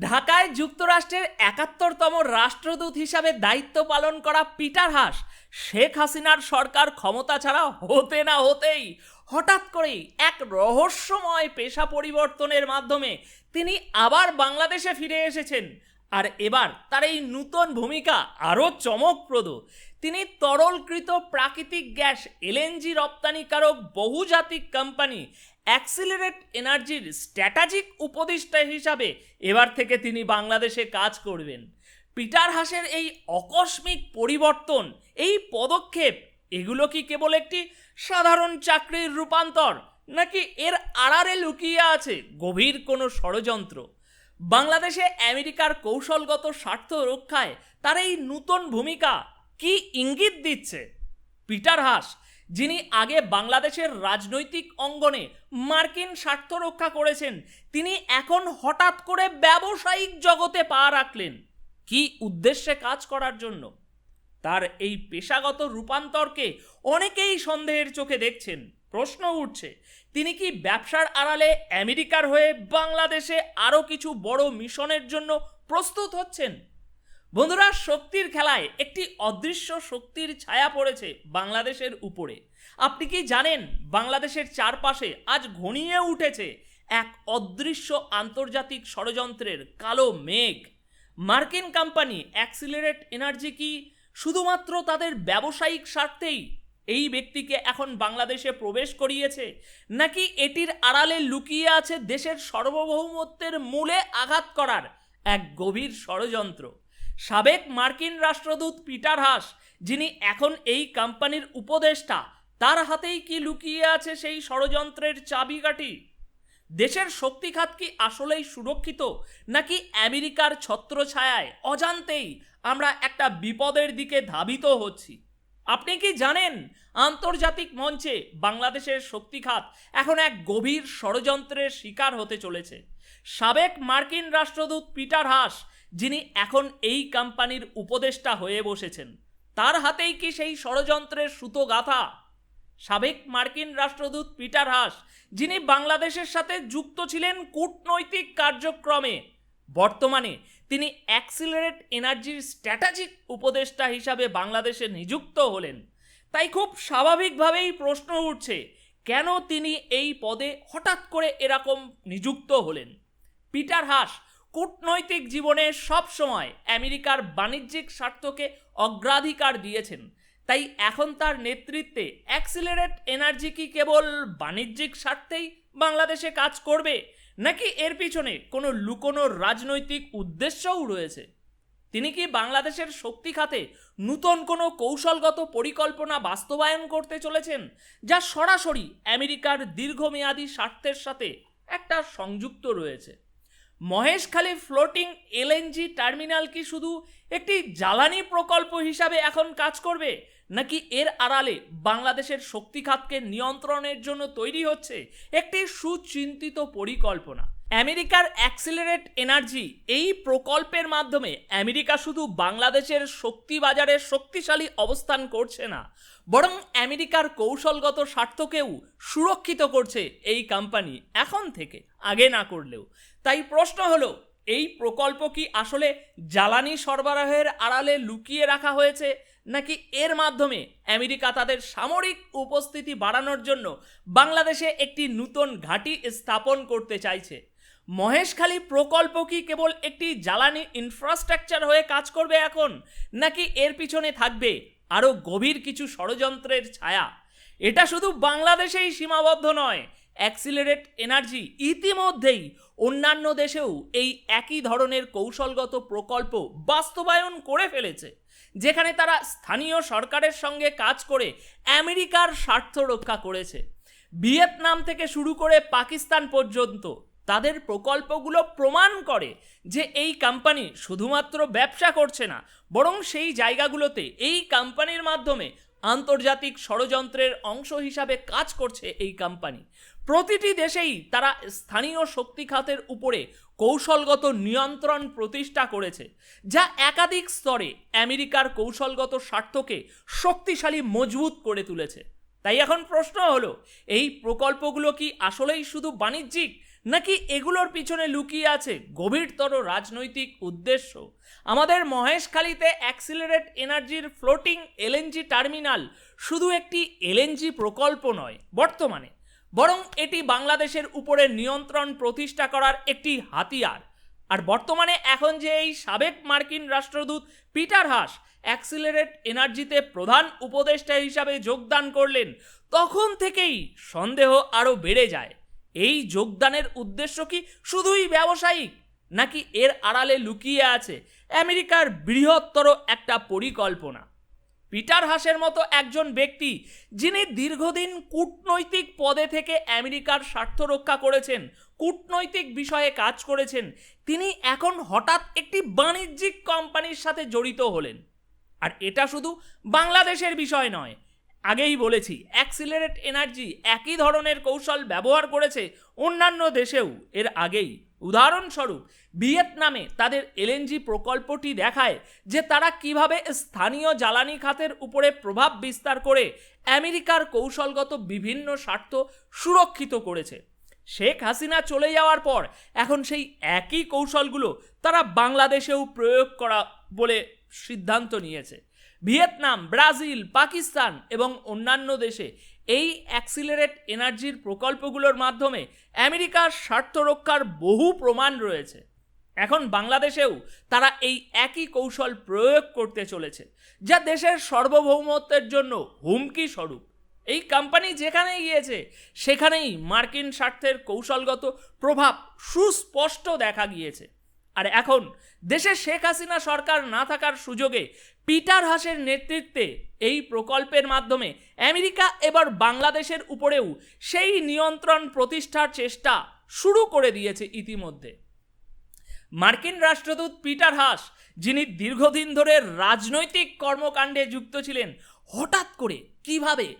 ঢাকায় যুক্তরাষ্ট্রের একাত্তরতম রাষ্ট্রদূত হিসাবে দায়িত্ব পালন করা পিটার হাস, শেখ হাসিনার সরকার ক্ষমতা ছাড়া হতে না হতেই হঠাৎ করেই এক রহস্যময় পেশা পরিবর্তনের মাধ্যমে তিনি আবার বাংলাদেশে ফিরে এসেছেন। আর এবার তার এই নূতন ভূমিকা আরও চমকপ্রদ। তিনি তরলকৃত প্রাকৃতিক গ্যাস, এলএনজি রপ্তানিকারক, বহুজাতিক কোম্পানি অ্যাক্সিলারেট এনার্জির স্ট্র্যাটাজিক উপদেষ্টা হিসাবে এবার থেকে তিনি বাংলাদেশে কাজ করবেন। পিটার হাসের এই আকস্মিক পরিবর্তন, এই পদক্ষেপ, এগুলো কি কেবল একটি সাধারণ চাকরির রূপান্তর, নাকি এর আড়ারে লুকিয়ে আছে গভীর কোনো ষড়যন্ত্র? বাংলাদেশে আমেরিকার কৌশলগত স্বার্থ রক্ষায় তার এই নূতন ভূমিকা কি ইঙ্গিত দিচ্ছে? পিটার হাস যিনি আগে বাংলাদেশের রাজনৈতিক অঙ্গনে মার্কিন স্বার্থ রক্ষা করেছেন, তিনি এখন হঠাৎ করে ব্যবসায়িক জগতে পা রাখলেন। কি উদ্দেশ্যে কাজ করার জন্য? তার এই পেশাগত রূপান্তরকে অনেকেই সন্দেহের চোখে দেখছেন। প্রশ্ন উঠছে, তিনি কি ব্যবসার আড়ালে আমেরিকার হয়ে বাংলাদেশে আরও কিছু বড় মিশনের জন্য প্রস্তুত হচ্ছেন? বন্ধুরা, শক্তির খেলায় একটি অদৃশ্য শক্তির ছায়া পড়েছে বাংলাদেশের উপরে। আপনি কি জানেন বাংলাদেশের চারপাশে আজ ঘনিয়ে উঠেছে এক অদৃশ্য আন্তর্জাতিক ষড়যন্ত্রের কালো মেঘ? মার্কিন কোম্পানি অ্যাক্সিলারেট এনার্জি কি শুধুমাত্র তাদের ব্যবসায়িক স্বার্থেই এই ব্যক্তিকে এখন বাংলাদেশে প্রবেশ করিয়েছে, নাকি এটির আড়ালে লুকিয়ে আছে দেশের সার্বভৌমত্বের মূলে আঘাত করার এক গভীর ষড়যন্ত্র? সাবেক মার্কিন রাষ্ট্রদূত পিটার হাস, যিনি এখন এই কোম্পানির উপদেষ্টা, তার হাতেই কি লুকিয়ে আছে সেই ষড়যন্ত্রের চাবিকাঠি? দেশের শক্তিখাত কি আসলেই সুরক্ষিত, নাকি আমেরিকার ছত্রছায়ায় অজান্তেই আমরা একটা বিপদের দিকে ধাবিত হচ্ছি? আপনি কি জানেন, আন্তর্জাতিক মঞ্চে বাংলাদেশের শক্তিখাত এখন এক গভীর ষড়যন্ত্রের শিকার হতে চলেছে। সাবেক মার্কিন রাষ্ট্রদূত পিটার হাস যিনি এখন এই কোম্পানির উপদেষ্টা হয়ে বসেছেন। তার হাতেই কি সেই ষড়যন্ত্রের সুতো গাথা? সাবেক মার্কিন রাষ্ট্রদূত পিটার হাস, যিনি বাংলাদেশের সাথে যুক্ত ছিলেন কূটনৈতিক কার্যক্রমে, বর্তমানে তিনি অ্যাক্সিলারেট এনার্জির স্ট্র্যাটাজিক উপদেষ্টা হিসাবে বাংলাদেশে নিযুক্ত হলেন। তাই খুব স্বাভাবিকভাবেই প্রশ্ন উঠছে, কেন তিনি এই পদে হঠাৎ করে এরকম নিযুক্ত হলেন? পিটার হাস কূটনৈতিক জীবনে সবসময় আমেরিকার বাণিজ্যিক স্বার্থকে অগ্রাধিকার দিয়েছেন। তাই এখন তার নেতৃত্বে অ্যাক্সিলারেট এনার্জি কি কেবল বাণিজ্যিক স্বার্থেই বাংলাদেশে কাজ করবে, নাকি এর পিছনে কোনো লুকোনো রাজনৈতিক উদ্দেশ্যও রয়েছে? তিনি কি বাংলাদেশের শক্তি খাতে নূতন কোনো কৌশলগত পরিকল্পনা বাস্তবায়ন করতে চলেছেন, যা সরাসরি আমেরিকার দীর্ঘমেয়াদী স্বার্থের সাথে একটা সংযুক্ত রয়েছে? মহেশখালী ফ্লোটিং এলএনজি টার্মিনাল কি শুধু একটি জ্বালানি প্রকল্প হিসাবে এখন কাজ করবে? নাকি এর আড়ালে বাংলাদেশের শক্তিখাতকে নিয়ন্ত্রণের জন্য তৈরি হচ্ছে একটি সুচিন্তিত পরিকল্পনা? আমেরিকার অ্যাক্সিলারেট এনার্জি এই প্রকল্পের মাধ্যমে আমেরিকা শুধু বাংলাদেশের শক্তি বাজারে শক্তিশালী অবস্থান করছে না, বরং আমেরিকার কৌশলগত স্বার্থকেও সুরক্ষিত করছে এই কোম্পানি এখন থেকে, আগে না করলেও। তাই প্রশ্ন হলো, এই প্রকল্প কি আসলে জ্বালানি সরবরাহের আড়ালে লুকিয়ে রাখা হয়েছে, নাকি এর মাধ্যমে আমেরিকা তাদের সামরিক উপস্থিতি বাড়ানোর জন্য বাংলাদেশে একটি নূতন ঘাঁটি স্থাপন করতে চাইছে? মহেশখালী প্রকল্প কি কেবল একটি জ্বালানি ইনফ্রাস্ট্রাকচার হয়ে কাজ করবে এখন, নাকি এর পিছনে থাকবে আরও গভীর কিছু ষড়যন্ত্রের ছায়া? এটা শুধু বাংলাদেশেই সীমাবদ্ধ নয় অ্যাক্সিলারেট এনার্জি ইতিমধ্যেই অন্যান্য দেশেও এই একই ধরনের কৌশলগত প্রকল্প বাস্তবায়ন করে ফেলেছে, যেখানে তারা স্থানীয় সরকারের সঙ্গে কাজ করে আমেরিকার স্বার্থ রক্ষা করেছে। ভিয়েতনাম থেকে শুরু করে পাকিস্তান পর্যন্ত তাদের প্রকল্পগুলো প্রমাণ করে যে এই কোম্পানি শুধুমাত্র ব্যবসা করছে না, বরং সেই জায়গাগুলোতে এই কোম্পানির মাধ্যমে আন্তর্জাতিক ষড়যন্ত্রের অংশ হিসাবে কাজ করছে এই কোম্পানি প্রতিটি দেশেই তারা স্থানীয় শক্তি খাতের উপরে কৌশলগত নিয়ন্ত্রণ প্রতিষ্ঠা করেছে, যা একাধিক স্তরে আমেরিকার কৌশলগত স্বার্থকে শক্তিশালী মজবুত করে তুলেছে। তাই এখন প্রশ্ন হলো, এই প্রকল্পগুলো কি আসলেই শুধু বাণিজ্যিক নাকি এগুলোর পিছনে লুকিয়ে আছে গভীরতর রাজনৈতিক উদ্দেশ্য? আমাদের মহেশখালীতে অ্যাক্সিলারেট এনার্জির ফ্লোটিং এলএনজি টার্মিনাল শুধু একটি এলএনজি প্রকল্প নয়, বর্তমানে। বরং এটি বাংলাদেশের উপরে নিয়ন্ত্রণ প্রতিষ্ঠা করার একটি হাতিয়ার। আর বর্তমানে এখন যে এই সাবেক মার্কিন রাষ্ট্রদূত পিটার হাস অ্যাক্সিলারেট এনার্জিতে প্রধান উপদেষ্টা হিসাবে যোগদান করলেন, তখন থেকেই সন্দেহ আরও বেড়ে যায়। এই যোগদানের উদ্দেশ্য কি শুধুই ব্যবসায়িক? নাকি এর আড়ালে লুকিয়ে আছে আমেরিকার বৃহত্তর একটা পরিকল্পনা? পিটার হাসের মতো একজন ব্যক্তি যিনি দীর্ঘদিন কূটনৈতিক পদে থেকে আমেরিকার স্বার্থ রক্ষা করেছেন, কূটনৈতিক বিষয়ে কাজ করেছেন, তিনি এখন হঠাৎ একটি বাণিজ্যিক কোম্পানির সাথে জড়িত হলেন। আর এটা শুধু বাংলাদেশের বিষয় নয় আগেই বলেছি অ্যাক্সিলারেট এনার্জি একই ধরনের কৌশল ব্যবহার করেছে অন্যান্য দেশেও। এর আগেই, উদাহরণস্বরূপ, ভিয়েতনামে তাদের এলএনজি প্রকল্পটি দেখায় যে তারা কীভাবে স্থানীয় জ্বালানি খাতের উপরে প্রভাব বিস্তার করে আমেরিকার কৌশলগত বিভিন্ন স্বার্থ সুরক্ষিত করেছে। শেখ হাসিনা চলে যাওয়ার পর এখন সেই একই কৌশলগুলো তারা বাংলাদেশেও প্রয়োগ করা বলে সিদ্ধান্ত নিয়েছে। ভিয়েতনাম, ব্রাজিল, পাকিস্তান এবং অন্যান্য দেশে এই অ্যাক্সিলারেট এনার্জির প্রকল্পগুলোর মাধ্যমে আমেরিকার স্বার্থ রক্ষার বহু প্রমাণ রয়েছে। এখন বাংলাদেশেও তারা এই একই কৌশল প্রয়োগ করতে চলেছে, যা দেশের সার্বভৌমত্বের জন্য হুমকি স্বরূপ। এই কোম্পানি যেখানে গিয়েছে, সেখানেই মার্কিন স্বার্থের কৌশলগত প্রভাব সুস্পষ্ট দেখা গিয়েছে। আর এখন দেশে শেখ হাসিনা সরকার না থাকার সুযোগে পিটার হাসের নেতৃত্বে এই প্রকল্পের মাধ্যমে আমেরিকা এবার বাংলাদেশের উপরেও সেই নিয়ন্ত্রণ প্রতিষ্ঠার চেষ্টা শুরু করে দিয়েছে ইতিমধ্যে। মার্কিন রাষ্ট্রদূত পিটার হাস, যিনি দীর্ঘদিন ধরে রাজনৈতিক কর্মকাণ্ডে যুক্ত ছিলেন, হঠাৎ করে কীভাবে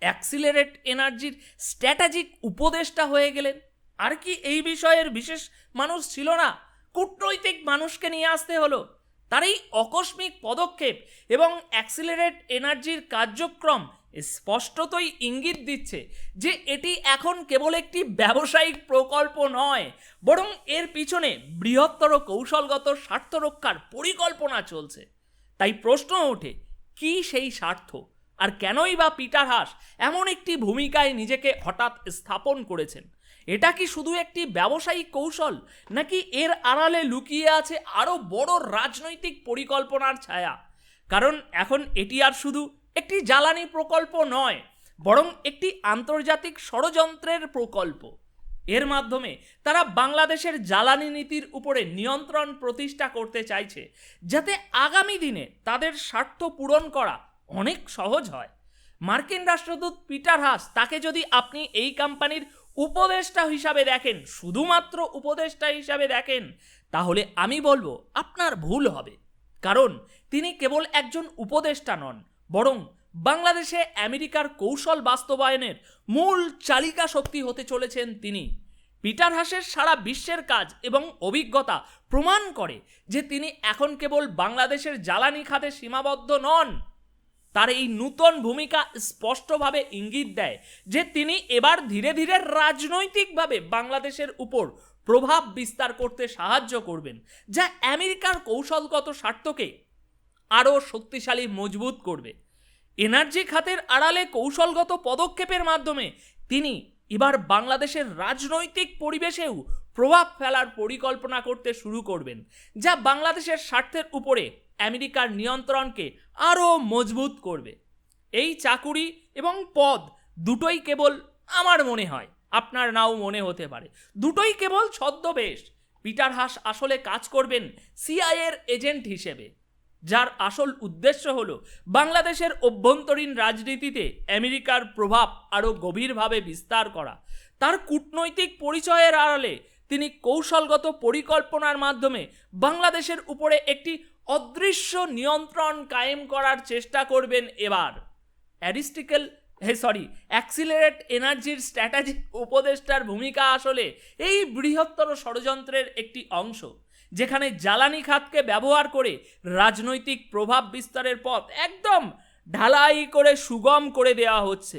অ্যাক্সিলারেট এনার্জির স্ট্র্যাটেজিক উপদেষ্টা হয়ে গেলেন? আর কি এই বিষয়ের বিশেষ মানুষ ছিল না? কূটনৈতিক মানুষকে নিয়ে আসতে হলো। তার এই আকস্মিক পদক্ষেপ এবং অ্যাক্সিলারেট এনার্জির কার্যক্রম স্পষ্টতই ইঙ্গিত দিচ্ছে যে এটি এখন কেবল একটি ব্যবসায়িক প্রকল্প নয়, বরং এর পিছনে বৃহত্তর কৌশলগত স্বার্থ রক্ষার পরিকল্পনা চলছে। তাই প্রশ্ন ওঠে, কি সেই স্বার্থ? আর কেনই বা পিটার হাস এমন একটি ভূমিকায় নিজেকে হঠাৎ স্থাপন করেছেন? এটা কি শুধু একটি ব্যবসায়িক কৌশল? নাকি এর আড়ালে লুকিয়ে আছে আরও বড় রাজনৈতিক পরিকল্পনার ছায়া? কারণ এখন এটি আর শুধু একটি জ্বালানি প্রকল্প নয়, বরং একটি আন্তর্জাতিক ষড়যন্ত্রের প্রকল্প। এর মাধ্যমে তারা বাংলাদেশের জ্বালানি নীতির উপরে নিয়ন্ত্রণ প্রতিষ্ঠা করতে চাইছে, যাতে আগামী দিনে তাদের স্বার্থ পূরণ করা অনেক সহজ হয়। মার্কিন রাষ্ট্রদূত পিটার হাস তাকে যদি আপনি এই কোম্পানির উপদেষ্টা হিসাবে দেখেন, শুধুমাত্র উপদেষ্টা হিসাবে দেখেন, তাহলে আমি বলব আপনার ভুল হবে। কারণ তিনি কেবল একজন উপদেষ্টা নন, বরং বাংলাদেশে আমেরিকার কৌশল বাস্তবায়নের মূল চালিকা শক্তি হতে চলেছেন তিনি। পিটার হাসের সারা বিশ্বের কাজ এবং অভিজ্ঞতা প্রমাণ করে যে তিনি এখন কেবল বাংলাদেশের জ্বালানি খাতে সীমাবদ্ধ নন। তার এই নূতন ভূমিকা স্পষ্টভাবে ইঙ্গিত দেয় যে তিনি এবার ধীরে ধীরে রাজনৈতিকভাবে বাংলাদেশের উপর প্রভাব বিস্তার করতে সাহায্য করবেন, যা আমেরিকার কৌশলগত স্বার্থকে আরও শক্তিশালী, মজবুত করবে। এনার্জি খাতের আড়ালে কৌশলগত পদক্ষেপের মাধ্যমে তিনি এবার বাংলাদেশের রাজনৈতিক পরিবেশেও প্রভাব ফেলার পরিকল্পনা করতে শুরু করবেন, যা বাংলাদেশের স্বার্থের উপরে আমেরিকার নিয়ন্ত্রণকে আরও মজবুত করবে। এই চাকুরি এবং পদ দুটোই কেবল আমার মনে হয়, আপনার নাও মনে হতে পারে। দুটোই কেবল ছদ্মবেশ। পিটার হাস আসলে কাজ করবেন সিআইয়ের এজেন্ট হিসেবে, যার আসল উদ্দেশ্য হল বাংলাদেশের অভ্যন্তরীণ রাজনীতিতে আমেরিকার প্রভাব আরও গভীরভাবে বিস্তার করা। তার কূটনৈতিক পরিচয়ের আড়ালে তিনি কৌশলগত পরিকল্পনার মাধ্যমে বাংলাদেশের উপরে একটি অদৃশ্য নিয়ন্ত্রণ কায়েম করার চেষ্টা করবেন এবার। অ্যারিস্টিক্যাল হে সরি অ্যাক্সিলারেট এনার্জির স্ট্র্যাটেজিক উপদেষ্টার ভূমিকা আসলে এই বৃহত্তর ষড়যন্ত্রের একটি অংশ, যেখানে জ্বালানি খাতকে ব্যবহার করে রাজনৈতিক প্রভাব বিস্তারের পথ একদম ঢালাই করে সুগম করে দেওয়া হচ্ছে।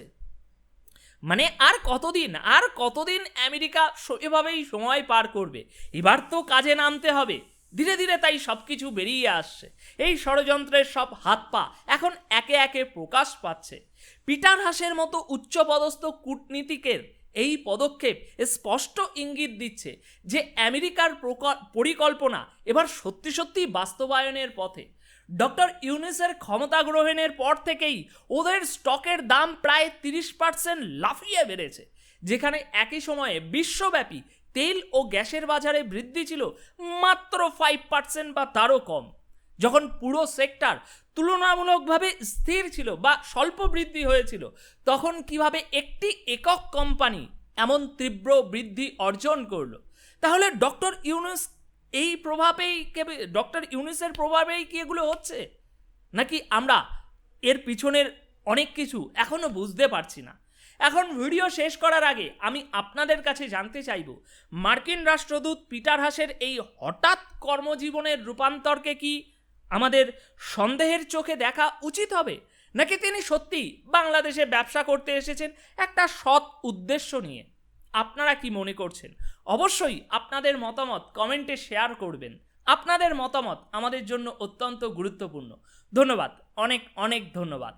মানে আর কতদিন আর কতদিন আমেরিকা এভাবেই সময় পার করবে? এবার তো কাজে নামতে হবে। ধীরে ধীরে তাই সব কিছু বেরিয়ে আসছে। এই ষড়যন্ত্রের সব হাত পা এখন একে একে প্রকাশ পাচ্ছে। পিটার হাসের মতো উচ্চপদস্থ কূটনীতিকের এই পদক্ষেপ স্পষ্ট ইঙ্গিত দিচ্ছে যে আমেরিকার প্রক- পরিকল্পনা এবার সত্যি সত্যি বাস্তবায়নের পথে। ডক্টর ইউনিসের ক্ষমতা গ্রহণের পর থেকেই ওদের স্টকের দাম প্রায় তিরিশ পার্সেন্ট লাফিয়ে বেড়েছে, যেখানে একই সময়ে বিশ্বব্যাপী তেল ও গ্যাসের বাজারে বৃদ্ধি ছিল মাত্র ফাইভ পার্সেন্ট বা তারও কম। যখন পুরো সেক্টর তুলনামূলকভাবে স্থির ছিল বা স্বল্প বৃদ্ধি হয়েছিল, তখন কীভাবে একটি একক কোম্পানি এমন তীব্র বৃদ্ধি অর্জন করল? তাহলে ডক্টর ইউনুস এই প্রভাবেই ডক্টর ইউনুসের প্রভাবেই কি এগুলো হচ্ছে? নাকি আমরা এর পিছনের অনেক কিছু এখনও বুঝতে পারছি না? এখন ভিডিও শেষ করার আগে আমি আপনাদের কাছে জানতে চাইব, মার্কিন রাষ্ট্রদূত পিটার হাসের এই হঠাৎ কর্মজীবনের রূপান্তরকে কি আমাদের সন্দেহের চোখে দেখা উচিত হবে? নাকি তিনি সত্যি বাংলাদেশে ব্যবসা করতে এসেছেন একটা সৎ উদ্দেশ্য নিয়ে? আপনারা কি মনে করছেন? অবশ্যই আপনাদের মতামত কমেন্টে শেয়ার করবেন। আপনাদের মতামত আমাদের জন্য অত্যন্ত গুরুত্বপূর্ণ। ধন্যবাদ। অনেক অনেক ধন্যবাদ।